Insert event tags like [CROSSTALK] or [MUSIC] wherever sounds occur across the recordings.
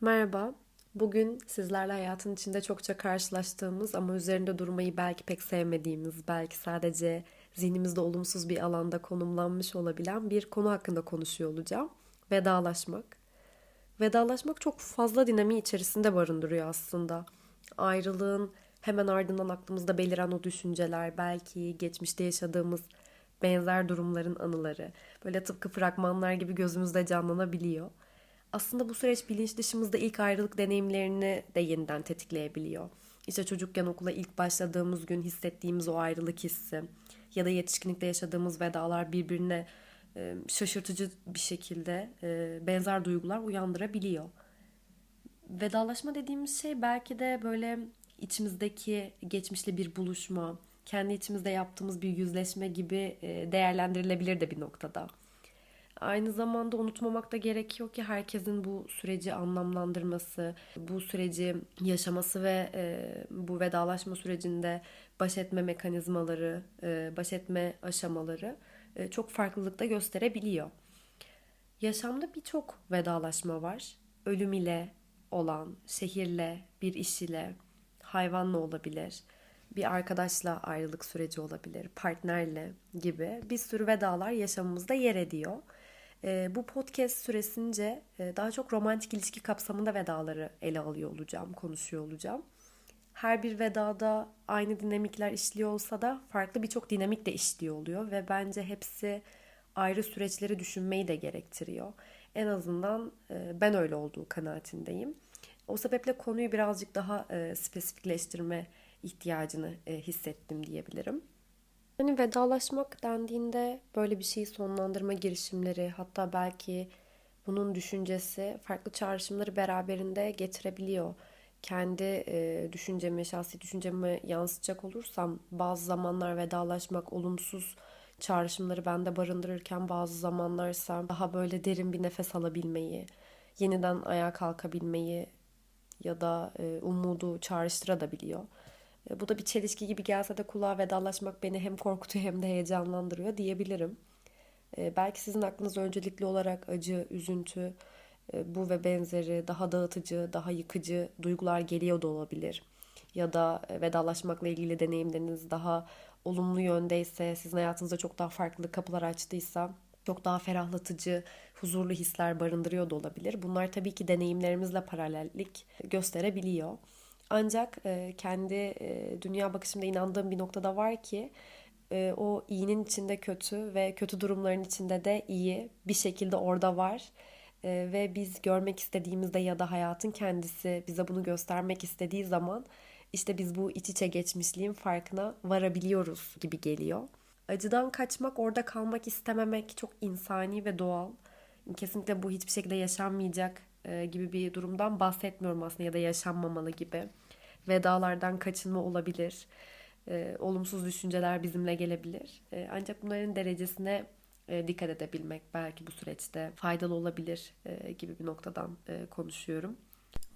Merhaba. Bugün sizlerle hayatın içinde çokça karşılaştığımız ama üzerinde durmayı belki pek sevmediğimiz, belki sadece zihnimizde olumsuz bir alanda konumlanmış olabilen bir konu hakkında konuşuyor olacağım. Vedalaşmak. Vedalaşmak çok fazla dinamiği içerisinde barındırıyor aslında. Ayrılığın hemen ardından aklımızda beliren o düşünceler, belki geçmişte yaşadığımız benzer durumların anıları, böyle tıpkı fragmanlar gibi gözümüzde canlanabiliyor aslında bu süreç bilinç dışımızda ilk ayrılık deneyimlerini de yeniden tetikleyebiliyor. İşte çocukken okula ilk başladığımız gün hissettiğimiz o ayrılık hissi ya da yetişkinlikte yaşadığımız vedalar birbirine e, şaşırtıcı bir şekilde e, benzer duygular uyandırabiliyor. Vedalaşma dediğimiz şey belki de böyle içimizdeki geçmişle bir buluşma, kendi içimizde yaptığımız bir yüzleşme gibi e, değerlendirilebilir de bir noktada. Aynı zamanda unutmamak da gerekiyor ki herkesin bu süreci anlamlandırması, bu süreci yaşaması ve e, bu vedalaşma sürecinde baş etme mekanizmaları, e, baş etme aşamaları e, çok farklılıkta gösterebiliyor. Yaşamda birçok vedalaşma var. Ölüm ile olan, şehirle, bir iş ile, hayvanla olabilir, bir arkadaşla ayrılık süreci olabilir, partnerle gibi bir sürü vedalar yaşamımızda yer ediyor. E, bu podcast süresince e, daha çok romantik ilişki kapsamında vedaları ele alıyor olacağım, konuşuyor olacağım. Her bir vedada aynı dinamikler işliyor olsa da farklı birçok dinamik de işliyor oluyor ve bence hepsi ayrı süreçleri düşünmeyi de gerektiriyor. En azından e, ben öyle olduğu kanaatindeyim. O sebeple konuyu birazcık daha e, spesifikleştirme ihtiyacını hissettim diyebilirim. Hani vedalaşmak dendiğinde böyle bir şeyi sonlandırma girişimleri hatta belki bunun düşüncesi farklı çağrışımları beraberinde getirebiliyor. Kendi e, düşüncemi, şahsi düşüncemi yansıtacak olursam bazı zamanlar vedalaşmak olumsuz çağrışımları bende barındırırken bazı zamanlarsa daha böyle derin bir nefes alabilmeyi, yeniden ayağa kalkabilmeyi ya da e, umudu çağrıştırabiliyor. E, bu da bir çelişki gibi gelse de kulağa vedalaşmak beni hem korkutuyor hem de heyecanlandırıyor diyebilirim. E, belki sizin aklınız öncelikli olarak acı, üzüntü, e, bu ve benzeri daha dağıtıcı, daha yıkıcı duygular geliyor da olabilir. Ya da vedalaşmakla ilgili deneyimleriniz daha olumlu yöndeyse, sizin hayatınızda çok daha farklı kapılar açtıysa çok daha ferahlatıcı, huzurlu hisler barındırıyor da olabilir. Bunlar tabii ki deneyimlerimizle paralellik gösterebiliyor. Ancak e, kendi e, dünya bakışımda inandığım bir noktada var ki e, o iyinin içinde kötü ve kötü durumların içinde de iyi bir şekilde orada var. E, ve biz görmek istediğimizde ya da hayatın kendisi bize bunu göstermek istediği zaman işte biz bu iç içe geçmişliğin farkına varabiliyoruz gibi geliyor. Acıdan kaçmak, orada kalmak istememek çok insani ve doğal. Kesinlikle bu hiçbir şekilde yaşanmayacak e, gibi bir durumdan bahsetmiyorum aslında ya da yaşanmamalı gibi. Vedalardan kaçınma olabilir. E, olumsuz düşünceler bizimle gelebilir. E, ancak bunların derecesine dikkat edebilmek belki bu süreçte faydalı olabilir gibi bir noktadan konuşuyorum.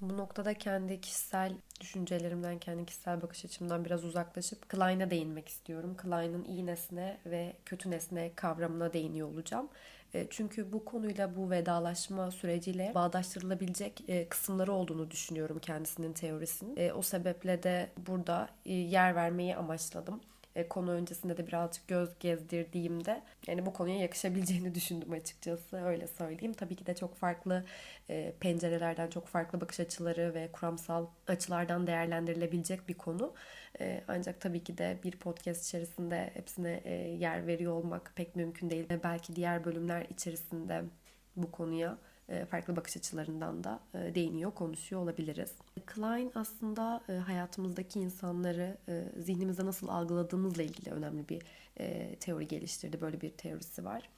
Bu noktada kendi kişisel düşüncelerimden, kendi kişisel bakış açımdan biraz uzaklaşıp Klein'a değinmek istiyorum. Klein'ın iyi nesne ve kötü nesne kavramına değiniyor olacağım. E, çünkü bu konuyla bu vedalaşma süreciyle bağdaştırılabilecek e, kısımları olduğunu düşünüyorum kendisinin teorisinin. E, o sebeple de burada yer vermeyi amaçladım konu öncesinde de birazcık göz gezdirdiğimde yani bu konuya yakışabileceğini [LAUGHS] düşündüm açıkçası öyle söyleyeyim. Tabii ki de çok farklı pencerelerden çok farklı bakış açıları ve kuramsal açılardan değerlendirilebilecek bir konu. Ancak tabii ki de bir podcast içerisinde hepsine yer veriyor olmak pek mümkün değil. Belki diğer bölümler içerisinde bu konuya e, farklı bakış açılarından da e, değiniyor, konuşuyor olabiliriz. Klein aslında e, hayatımızdaki insanları zihnimizde nasıl algıladığımızla ilgili önemli bir teori geliştirdi. Böyle bir teorisi var.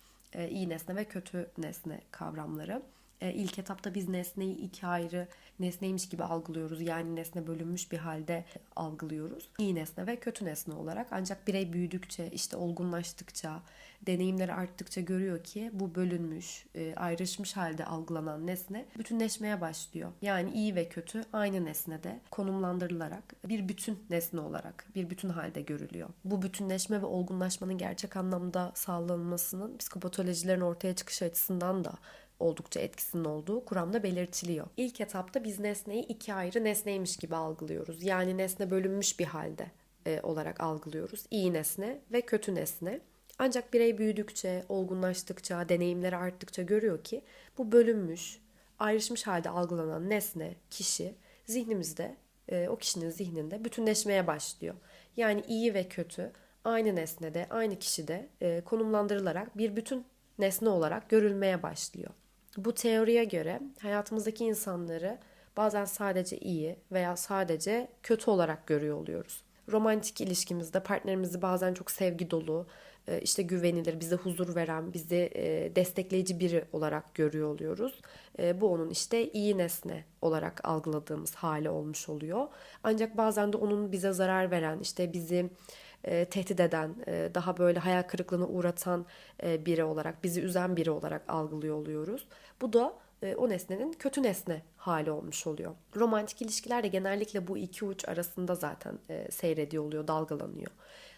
İyi nesne ve kötü nesne kavramları. İlk etapta biz nesneyi iki ayrı nesneymiş gibi algılıyoruz. Yani nesne bölünmüş bir halde algılıyoruz. İyi nesne ve kötü nesne olarak. Ancak birey büyüdükçe, işte olgunlaştıkça, deneyimleri arttıkça görüyor ki bu bölünmüş, e, ayrışmış halde algılanan nesne bütünleşmeye başlıyor. Yani iyi ve kötü aynı nesnede konumlandırılarak bir bütün nesne olarak, bir bütün halde görülüyor. Bu bütünleşme ve olgunlaşmanın gerçek anlamda sağlanmasının psikopatolojilerin ortaya çıkış açısından da oldukça etkisinin olduğu kuramda belirtiliyor. İlk etapta biz nesneyi iki ayrı nesneymiş gibi algılıyoruz. Yani nesne bölünmüş bir halde e, olarak algılıyoruz. İyi nesne ve kötü nesne. Ancak birey büyüdükçe, olgunlaştıkça, deneyimleri arttıkça görüyor ki bu bölünmüş, ayrışmış halde algılanan nesne, kişi zihnimizde, e, o kişinin zihninde bütünleşmeye başlıyor. Yani iyi ve kötü aynı nesnede, aynı kişide e, konumlandırılarak bir bütün nesne olarak görülmeye başlıyor. Bu teoriye göre hayatımızdaki insanları bazen sadece iyi veya sadece kötü olarak görüyor oluyoruz. Romantik ilişkimizde partnerimizi bazen çok sevgi dolu, e, işte güvenilir, bize huzur veren, bizi e, destekleyici biri olarak görüyor oluyoruz. E, Bu onun işte iyi nesne olarak algıladığımız hali olmuş oluyor. Ancak bazen de onun bize zarar veren, işte bizi e, tehdit eden, e, daha böyle hayal kırıklığına uğratan e, biri olarak, bizi üzen biri olarak algılıyor oluyoruz. Bu da e, o nesnenin kötü nesne hali olmuş oluyor. Romantik ilişkiler de genellikle bu iki uç arasında zaten e, seyrediyor oluyor, dalgalanıyor.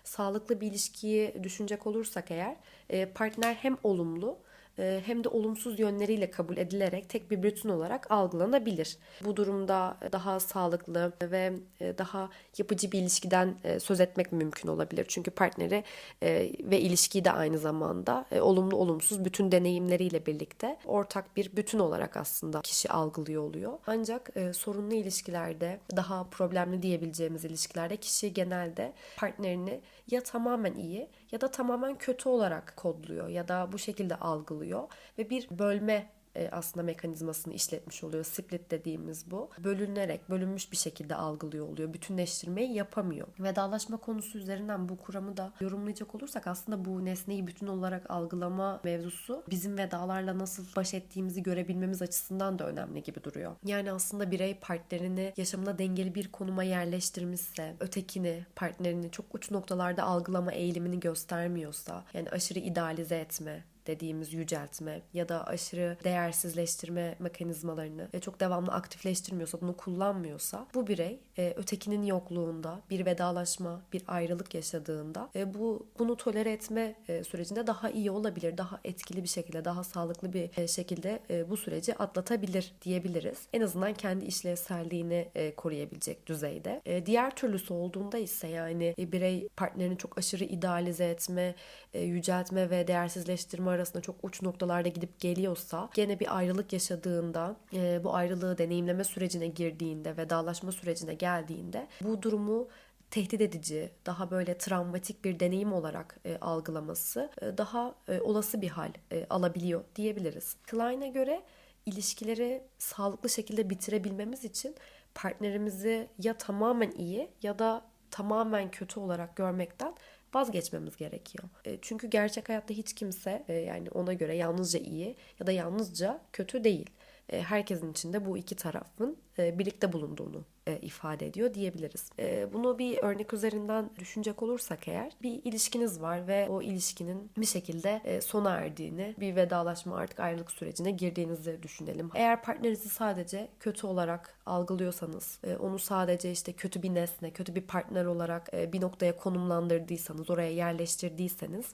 Sağlıklı bir ilişkiyi düşünecek olursak eğer e, partner hem olumlu hem de olumsuz yönleriyle kabul edilerek tek bir bütün olarak algılanabilir. Bu durumda daha sağlıklı ve e, daha yapıcı bir ilişkiden e, söz etmek mümkün olabilir. Çünkü partneri e, ve ilişkiyi de aynı zamanda e, olumlu olumsuz bütün deneyimleriyle birlikte ortak bir bütün olarak aslında kişi algılıyor oluyor. Ancak e, sorunlu ilişkilerde daha problemli diyebileceğimiz ilişkilerde kişi genelde partnerini ya tamamen iyi ya da tamamen kötü olarak kodluyor ya da bu şekilde algılıyor ve bir bölme e, aslında mekanizmasını işletmiş oluyor. Split dediğimiz bu. Bölünerek, bölünmüş bir şekilde algılıyor oluyor. Bütünleştirmeyi yapamıyor. Vedalaşma konusu üzerinden bu kuramı da yorumlayacak olursak aslında bu nesneyi bütün olarak algılama mevzusu bizim vedalarla nasıl baş ettiğimizi görebilmemiz açısından da önemli gibi duruyor. Yani aslında birey partnerini yaşamına dengeli bir konuma yerleştirmişse, ötekini, partnerini çok uç noktalarda algılama eğilimini göstermiyorsa, yani aşırı idealize etme, dediğimiz yüceltme ya da aşırı değersizleştirme mekanizmalarını e, çok devamlı aktifleştirmiyorsa, bunu kullanmıyorsa bu birey e, ötekinin yokluğunda bir vedalaşma, bir ayrılık yaşadığında e, bu bunu tolere etme e, sürecinde daha iyi olabilir, daha etkili bir şekilde, daha sağlıklı bir e, şekilde e, bu süreci atlatabilir diyebiliriz. En azından kendi işlevselliğini e, koruyabilecek düzeyde. E, diğer türlüsü olduğunda ise yani e, birey partnerini çok aşırı idealize etme, e, yüceltme ve değersizleştirme arasında çok uç noktalarda gidip geliyorsa gene bir ayrılık yaşadığında e, bu ayrılığı deneyimleme sürecine girdiğinde vedalaşma sürecine geldiğinde bu durumu tehdit edici, daha böyle travmatik bir deneyim olarak e, algılaması e, daha e, olası bir hal e, alabiliyor diyebiliriz. Klein'e göre ilişkileri sağlıklı şekilde bitirebilmemiz için partnerimizi ya tamamen iyi ya da tamamen kötü olarak görmekten vazgeçmemiz gerekiyor. E, Çünkü gerçek hayatta hiç kimse e, yani ona göre yalnızca iyi ya da yalnızca kötü değil. E, Herkesin içinde bu iki tarafın e, birlikte bulunduğunu e, ifade ediyor diyebiliriz. Bunu bir örnek üzerinden düşünecek olursak eğer bir ilişkiniz var ve o ilişkinin bir şekilde sona erdiğini, bir vedalaşma artık ayrılık sürecine girdiğinizi düşünelim. Eğer partnerinizi sadece kötü olarak algılıyorsanız, onu sadece işte kötü bir nesne, kötü bir partner olarak bir noktaya konumlandırdıysanız, oraya yerleştirdiyseniz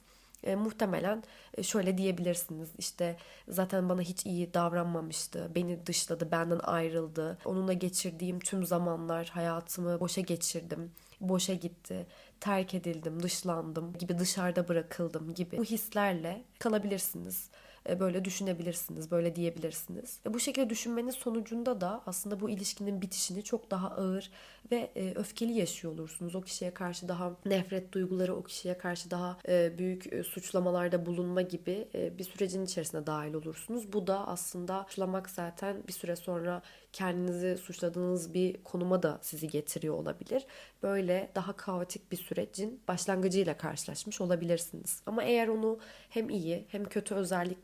e, muhtemelen e, şöyle diyebilirsiniz. İşte zaten bana hiç iyi davranmamıştı, beni dışladı, benden ayrıldı, onunla geçirdiğim tüm zamanlar hayatımı boşa geçirdim, boşa gitti, terk edildim, dışlandım gibi dışarıda bırakıldım gibi bu hislerle kalabilirsiniz. E, Böyle düşünebilirsiniz, böyle diyebilirsiniz. Bu şekilde düşünmenin sonucunda da aslında bu ilişkinin bitişini çok daha ağır ve e, öfkeli yaşıyor olursunuz. O kişiye karşı daha nefret duyguları, o kişiye karşı daha e, büyük suçlamalarda bulunma gibi bir sürecin içerisine dahil olursunuz. Bu da aslında suçlamak zaten bir süre sonra kendinizi suçladığınız bir konuma da sizi getiriyor olabilir. Böyle daha kaotik bir sürecin başlangıcıyla karşılaşmış olabilirsiniz. Ama eğer onu hem iyi hem kötü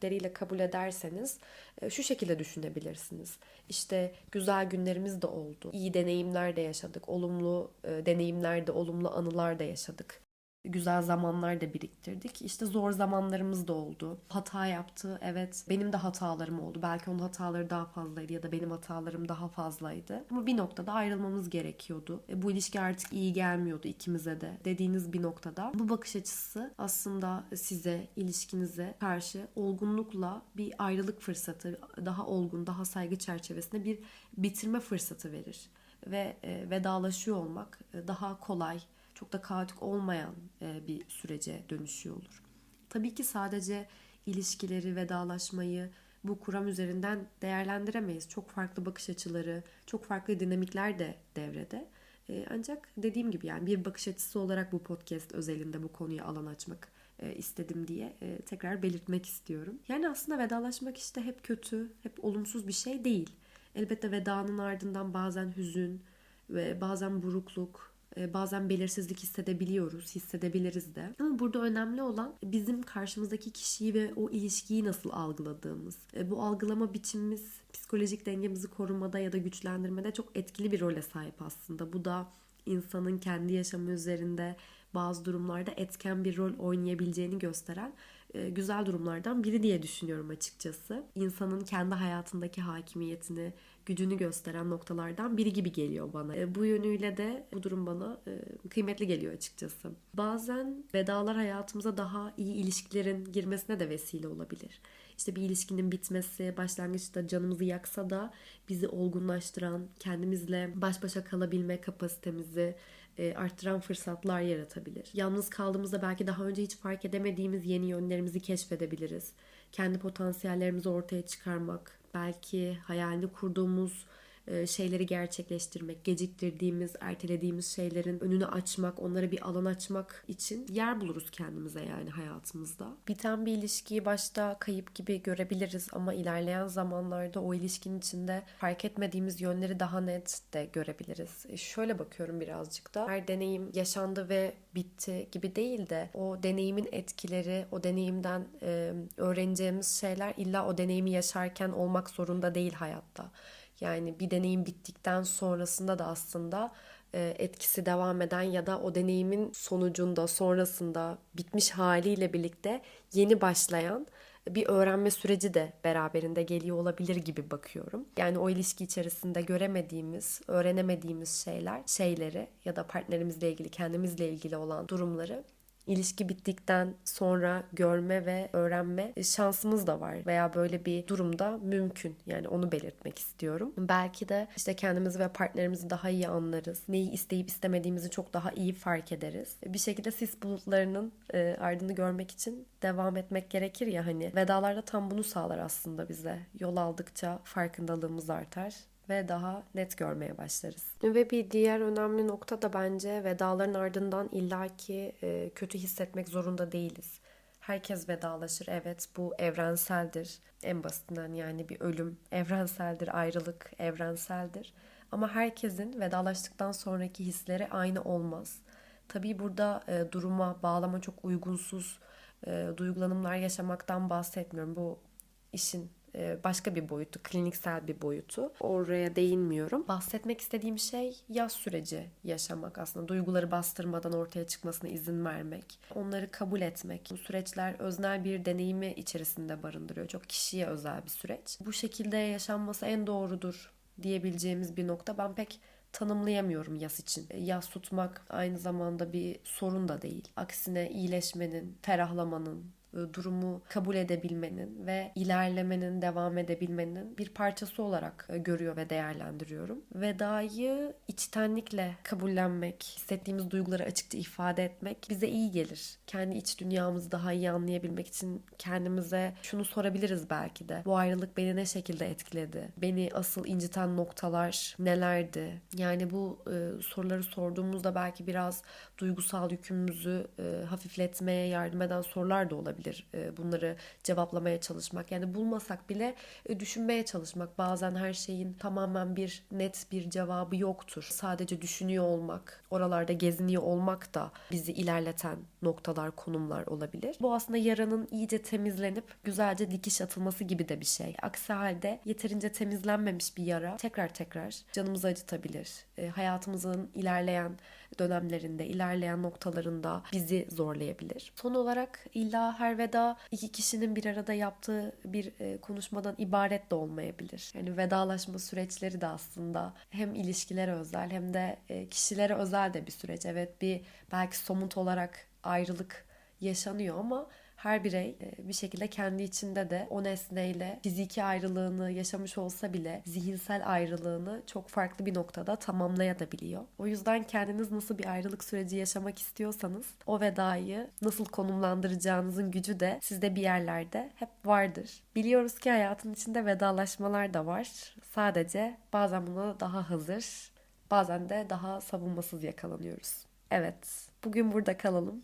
özellikleriyle kabul ederseniz e, şu şekilde düşünebilirsiniz. İşte güzel günlerimiz de oldu. iyi deneyimler de yaşadık. Olumlu e, deneyimler de, olumlu anılar da yaşadık. Güzel zamanlar da biriktirdik. İşte zor zamanlarımız da oldu. Hata yaptı. Evet benim de hatalarım oldu. Belki onun hataları daha fazlaydı ya da benim hatalarım daha fazlaydı. Ama bir noktada ayrılmamız gerekiyordu. E, bu ilişki artık iyi gelmiyordu ikimize de dediğiniz bir noktada. Bu bakış açısı aslında size, ilişkinize karşı olgunlukla bir ayrılık fırsatı, daha olgun, daha saygı çerçevesinde bir bitirme fırsatı verir. Ve e, vedalaşıyor olmak e, daha kolay, çok da kaotik olmayan e, bir sürece dönüşüyor olur. Tabii ki sadece ilişkileri, vedalaşmayı bu kuram üzerinden değerlendiremeyiz. Çok farklı bakış açıları, çok farklı dinamikler de devrede. E, ancak dediğim gibi yani bir bakış açısı olarak bu podcast özelinde bu konuya alan açmak e, istedim diye tekrar belirtmek istiyorum. Yani aslında vedalaşmak işte hep kötü, hep olumsuz bir şey değil. Elbette vedanın ardından bazen hüzün ve bazen burukluk, bazen belirsizlik hissedebiliyoruz, hissedebiliriz de. Ama burada önemli olan bizim karşımızdaki kişiyi ve o ilişkiyi nasıl algıladığımız. E, bu algılama biçimimiz psikolojik dengemizi korumada ya da güçlendirmede çok etkili bir role sahip aslında. Bu da insanın kendi yaşamı üzerinde bazı durumlarda etken bir rol oynayabileceğini gösteren e, güzel durumlardan biri diye düşünüyorum açıkçası. İnsanın kendi hayatındaki hakimiyetini, gücünü gösteren noktalardan biri gibi geliyor bana. E, bu yönüyle de bu durum bana e, kıymetli geliyor açıkçası. Bazen vedalar hayatımıza daha iyi ilişkilerin girmesine de vesile olabilir. İşte bir ilişkinin bitmesi başlangıçta canımızı yaksa da bizi olgunlaştıran, kendimizle baş başa kalabilme kapasitemizi e, arttıran fırsatlar yaratabilir. Yalnız kaldığımızda belki daha önce hiç fark edemediğimiz yeni yönlerimizi keşfedebiliriz. Kendi potansiyellerimizi ortaya çıkarmak, belki hayalini kurduğumuz şeyleri gerçekleştirmek, geciktirdiğimiz, ertelediğimiz şeylerin önünü açmak, onlara bir alan açmak için yer buluruz kendimize yani hayatımızda. Biten bir ilişkiyi başta kayıp gibi görebiliriz ama ilerleyen zamanlarda o ilişkinin içinde fark etmediğimiz yönleri daha net de görebiliriz. E, şöyle bakıyorum birazcık da her deneyim yaşandı ve bitti gibi değil de o deneyimin etkileri, o deneyimden e, öğreneceğimiz şeyler illa o deneyimi yaşarken olmak zorunda değil hayatta. Yani bir deneyim bittikten sonrasında da aslında e, etkisi devam eden ya da o deneyimin sonucunda sonrasında bitmiş haliyle birlikte yeni başlayan bir öğrenme süreci de beraberinde geliyor olabilir gibi bakıyorum. Yani o ilişki içerisinde göremediğimiz, öğrenemediğimiz şeyler, şeyleri ya da partnerimizle ilgili, kendimizle ilgili olan durumları ilişki bittikten sonra görme ve öğrenme şansımız da var veya böyle bir durumda mümkün. Yani onu belirtmek istiyorum. Belki de işte kendimizi ve partnerimizi daha iyi anlarız. Neyi isteyip istemediğimizi çok daha iyi fark ederiz. Bir şekilde sis bulutlarının e, ardını görmek için devam etmek gerekir ya hani. Vedalarda tam bunu sağlar aslında bize. Yol aldıkça farkındalığımız artar ve daha net görmeye başlarız. Ve bir diğer önemli nokta da bence vedaların ardından illaki e, kötü hissetmek zorunda değiliz. Herkes vedalaşır. Evet bu evrenseldir. En basitinden yani bir ölüm evrenseldir, ayrılık evrenseldir. Ama herkesin vedalaştıktan sonraki hisleri aynı olmaz. Tabii burada e, duruma, bağlama çok uygunsuz e, duygulanımlar yaşamaktan bahsetmiyorum. Bu işin başka bir boyutu, kliniksel bir boyutu. Oraya değinmiyorum. Bahsetmek istediğim şey yaz süreci yaşamak aslında. Duyguları bastırmadan ortaya çıkmasına izin vermek. Onları kabul etmek. Bu süreçler öznel bir deneyimi içerisinde barındırıyor. Çok kişiye özel bir süreç. Bu şekilde yaşanması en doğrudur diyebileceğimiz bir nokta. Ben pek tanımlayamıyorum yaz için. E, yaz tutmak aynı zamanda bir sorun da değil. Aksine iyileşmenin, ferahlamanın, e, durumu kabul edebilmenin ve ilerlemenin, devam edebilmenin bir parçası olarak e, görüyor ve değerlendiriyorum. Vedayı içtenlikle kabullenmek, hissettiğimiz duyguları açıkça ifade etmek bize iyi gelir. Kendi iç dünyamızı daha iyi anlayabilmek için kendimize şunu sorabiliriz belki de. Bu ayrılık beni ne şekilde etkiledi? Beni asıl inciten noktalar nelerdi? Yani bu e, soruları sorduğumuzda belki biraz duygusal yükümüzü e, hafifletmeye yardım eden sorular da olabilir olabilir. E, bunları cevaplamaya çalışmak. Yani bulmasak bile e, düşünmeye çalışmak. Bazen her şeyin tamamen bir net bir cevabı yoktur. Sadece düşünüyor olmak, oralarda geziniyor olmak da bizi ilerleten noktalar, konumlar olabilir. Bu aslında yaranın iyice temizlenip güzelce dikiş atılması gibi de bir şey. Aksi halde yeterince temizlenmemiş bir yara tekrar tekrar canımızı acıtabilir. E, hayatımızın ilerleyen dönemlerinde, ilerleyen noktalarında bizi zorlayabilir. Son olarak illa her veda iki kişinin bir arada yaptığı bir e, konuşmadan ibaret de olmayabilir. Yani vedalaşma süreçleri de aslında hem ilişkilere özel hem de e, kişilere özel de bir süreç. Evet bir belki somut olarak ayrılık yaşanıyor ama her birey e, bir şekilde kendi içinde de o nesneyle fiziki ayrılığını yaşamış olsa bile zihinsel ayrılığını çok farklı bir noktada tamamlayabiliyor. O yüzden kendiniz nasıl bir ayrılık süreci yaşamak istiyorsanız o vedayı nasıl konumlandıracağınızın gücü de sizde bir yerlerde hep vardır. Biliyoruz ki hayatın içinde vedalaşmalar da var. Sadece bazen buna daha hazır, bazen de daha savunmasız yakalanıyoruz. Evet, bugün burada kalalım.